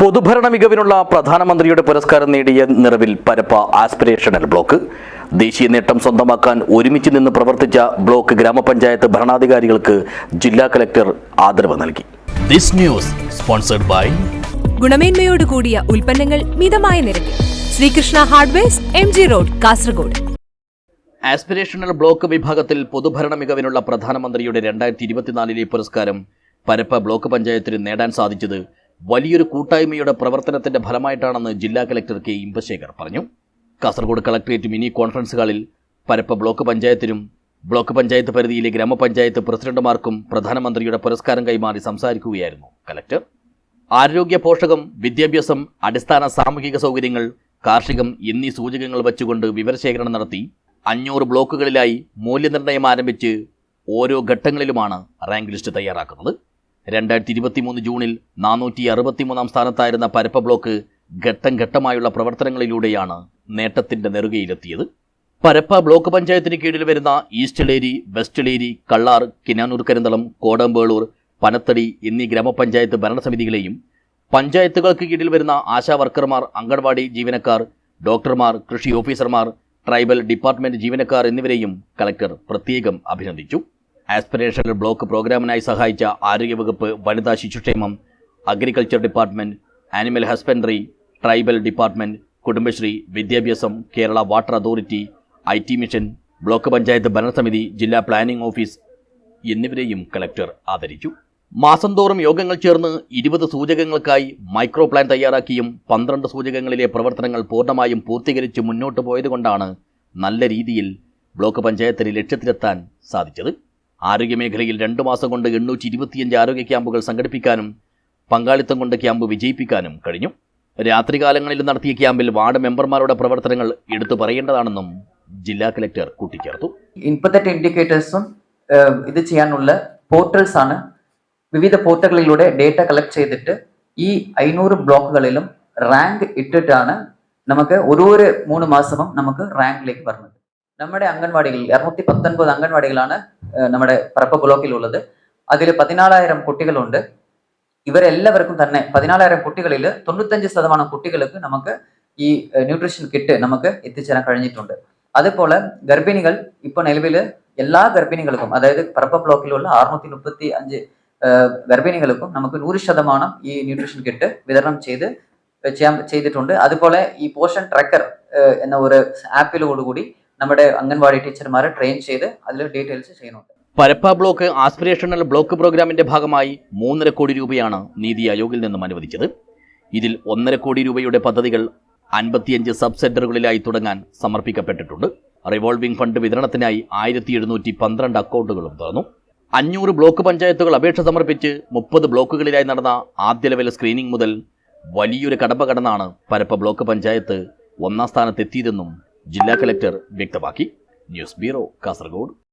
പൊതുഭരണ മികവിനുള്ള പ്രധാനമന്ത്രിയുടെ പുരസ്കാരം നേടിയ നിറവിൽ പരപ്പ ആസ്പിരേഷണൽ ബ്ലോക്ക്. ദേശീയ നേട്ടം സ്വന്തമാക്കാൻ ഒരുമിച്ച് നിന്ന് പ്രവർത്തിച്ച ബ്ലോക്ക് ഗ്രാമപഞ്ചായത്ത് ഭരണാധികാരികൾക്ക് ജില്ലാ കലക്ടർ ആദരവ് നൽകി. ദിസ് ന്യൂസ് സ്പോൺസർഡ് ബൈ ഗുണമേന്മയോട് കൂടിയ ഉൽപ്പന്നങ്ങൾ മിതമായ നിരക്കിൽ. Srikrishna hardwares M G road Kasaragod. Aspirational block വിഭാഗത്തിൽ പൊതുഭരണ മികവിനുള്ള പ്രധാനമന്ത്രിയുടെ രണ്ടായിരത്തി ഇരുപത്തിനാലിലെ പുരസ്കാരം പരപ്പ ബ്ലോക്ക് പഞ്ചായത്തിന് നേടാൻ സാധിച്ചത് വലിയൊരു കൂട്ടായ്മയുടെ പ്രവർത്തനത്തിന്റെ ഫലമായിട്ടാണെന്ന് ജില്ലാ കലക്ടർ കെ ഇമ്പശേഖർ പറഞ്ഞു. കാസർഗോഡ് കളക്ടറേറ്റ് മിനി കോൺഫറൻസ് ഹാളിൽ പരപ്പ ബ്ലോക്ക് പഞ്ചായത്തിനും ബ്ലോക്ക് പഞ്ചായത്ത് പരിധിയിലെ ഗ്രാമപഞ്ചായത്ത് പ്രസിഡന്റുമാർക്കും പ്രധാനമന്ത്രിയുടെ പുരസ്കാരം കൈമാറി സംസാരിക്കുകയായിരുന്നു കലക്ടർ. ആരോഗ്യ പോഷകം വിദ്യാഭ്യാസം അടിസ്ഥാന സാമൂഹിക സൗകര്യങ്ങൾ കാർഷികം എന്നീ സൂചകങ്ങൾ വച്ചുകൊണ്ട് വിവരശേഖരണം നടത്തി അഞ്ഞൂറ് ബ്ലോക്കുകളിലായി മൂല്യനിർണയം ആരംഭിച്ച് ഓരോ ഘട്ടങ്ങളിലുമാണ് റാങ്ക് ലിസ്റ്റ് തയ്യാറാക്കുന്നത്. രണ്ടായിരത്തി ഇരുപത്തി മൂന്ന് ജൂണിൽ നാനൂറ്റി അറുപത്തിമൂന്നാം സ്ഥാനത്തായിരുന്ന പരപ്പ ബ്ലോക്ക് ഘട്ടം ഘട്ടമായുള്ള പ്രവർത്തനങ്ങളിലൂടെയാണ് നേട്ടത്തിന്റെ നെറുകയിലെത്തിയത്. പരപ്പ ബ്ലോക്ക് പഞ്ചായത്തിന് കീഴിൽ വരുന്ന ഈസ്റ്റ്ലേരി വെസ്റ്റ്ലേരി കള്ളാർ കിനാനൂർ കരിന്തളം കോടമ്പേളൂർ പനത്തടി എന്നീ ഗ്രാമപഞ്ചായത്ത് ഭരണസമിതികളെയും പഞ്ചായത്തുകൾക്ക് കീഴിൽ വരുന്ന ആശാവർക്കർമാർ അംഗൻവാടി ജീവനക്കാർ ഡോക്ടർമാർ കൃഷി ഓഫീസർമാർ ട്രൈബൽ ഡിപ്പാർട്ട്മെന്റ് ജീവനക്കാർ എന്നിവരെയും കളക്ടർ പ്രത്യേകം അഭിനന്ദിച്ചു. ആസ്പിരേഷണൽ ബ്ലോക്ക് പ്രോഗ്രാമിനായി സഹായിച്ച ആരോഗ്യവകുപ്പ് വനിതാ ശിശുക്ഷേമം agriculture department animal husbandry tribal department Kudumbashree വിദ്യാഭ്യാസം Kerala water authority I T mission block panchayat ഭരണസമിതി ജില്ലാ പ്ലാനിംഗ് ഓഫീസ് എന്നിവരെയും കളക്ടർ ആദരിച്ചു. മാസം തോറും യോഗങ്ങൾ ചേർന്ന് ഇരുപത് സൂചകങ്ങൾക്കായി മൈക്രോ പ്ലാൻ തയ്യാറാക്കിയും പന്ത്രണ്ട് സൂചകങ്ങളിലെ പ്രവർത്തനങ്ങൾ പൂർണമായും പൂർത്തീകരിച്ച് മുന്നോട്ട് പോയതുകൊണ്ടാണ് നല്ല രീതിയിൽ ബ്ലോക്ക് പഞ്ചായത്തിന് ലക്ഷ്യത്തിലെത്താൻ സാധിച്ചത്. ആരോഗ്യമേഖലയിൽ രണ്ടു മാസം കൊണ്ട് എണ്ണൂറ്റി ഇരുപത്തിയഞ്ച് ആരോഗ്യ ക്യാമ്പുകൾ സംഘടിപ്പിക്കാനും പങ്കാളിത്തം കൊണ്ട് ക്യാമ്പ് വിജയിപ്പിക്കാനും കഴിഞ്ഞു. രാത്രികാലങ്ങളിൽ നടത്തിയ ക്യാമ്പിൽ വാർഡ് മെമ്പർമാരുടെ പ്രവർത്തനങ്ങൾ എടുത്തു പറയേണ്ടതാണെന്നും ജില്ലാ കലക്ടർ കൂട്ടിച്ചേർത്തു. ഇൻപുട്ട് ഇൻഡിക്കേറ്റേഴ്സും ഇത് ചെയ്യാനുള്ള പോർട്ടൽസ് ആണ്. വിവിധ പോർട്ടലുകളിലൂടെ ഡേറ്റ കളക്ട് ചെയ്തിട്ട് ഈ അഞ്ഞൂറ് ബ്ലോക്കുകളിലും റാങ്ക് ഇട്ടിട്ടാണ് നമുക്ക് ഓരോരോ മൂന്ന് മാസവും നമുക്ക് റാങ്കിലേക്ക് വരുന്നത് നമ്മുടെ അംഗൻവാടികളിൽ ഇരുന്നൂറ്റി പത്തൊൻപത് അംഗൻവാടികളാണ് ഏഹ്, നമ്മുടെ പറപ്പ ബ്ലോക്കിലുള്ളത് അതിൽ പതിനാലായിരം കുട്ടികളുണ്ട് ഇവരെല്ലാവർക്കും തന്നെ പതിനാലായിരം കുട്ടികളിൽ തൊണ്ണൂറ്റഞ്ച് ശതമാനം കുട്ടികൾക്ക് നമുക്ക് ഈ ന്യൂട്രീഷൻ കിറ്റ് നമുക്ക് എത്തിച്ചേരാൻ കഴിഞ്ഞിട്ടുണ്ട് അതുപോലെ ഗർഭിണികൾ ഇപ്പോൾ നിലവിൽ എല്ലാ ഗർഭിണികൾക്കും അതായത് പറപ്പ ബ്ലോക്കിലുള്ള അറുന്നൂറ്റി മുപ്പത്തി അഞ്ച് ഗർഭിണികൾക്കും നമുക്ക് നൂറ് ശതമാനം ഈ ന്യൂട്രീഷൻ കിറ്റ് വിതരണം ചെയ്ത് ചെയ്യാൻ ചെയ്തിട്ടുണ്ട് അതുപോലെ ഈ പോഷൻ ട്രാക്കർ എന്ന ഒരു ആപ്പിലോടുകൂടി നമ്മുടെ അംഗൻവാടി ടീച്ചർമാരെ ട്രെയിൻ ചെയ്ത് അതിൽ ഡീറ്റെയിൽസ് ചെയ്യുന്നുണ്ട്. പരപ്പ ബ്ലോക്ക് ആസ്പിറേഷണൽ ബ്ലോക്ക് പ്രോഗ്രാമിന്റെ ഭാഗമായി മൂന്നര കോടി രൂപയാണ് നീതി ആയോഗിൽ നിന്നും അനുവദിച്ചത്. ഇതിൽ ഒന്നര കോടി രൂപയുടെ പദ്ധതികൾ അൻപത്തിയഞ്ച് സബ് സെന്ററുകളിലായി തുടങ്ങാൻ സമർപ്പിക്കപ്പെട്ടിട്ടുണ്ട്. റിവോൾവിംഗ് ഫണ്ട് വിതരണത്തിനായി ആയിരത്തി എഴുന്നൂറ്റി പന്ത്രണ്ട് അക്കൗണ്ടുകളും തുറന്നു. അഞ്ഞൂറ് ബ്ലോക്ക് പഞ്ചായത്തുകൾ അപേക്ഷ സമർപ്പിച്ച് മുപ്പത് ബ്ലോക്കുകളിലായി നടന്ന ആദ്യ ലെവൽ സ്ക്രീനിംഗ് മുതൽ വലിയൊരു കടമ്പ കടന്നാണ് പരപ്പ ബ്ലോക്ക് പഞ്ചായത്ത് ഒന്നാം സ്ഥാനത്തെത്തിയതെന്നും ജില്ലാ കലക്ടർ വ്യക്തമാക്കി. News bureau Kasaragod.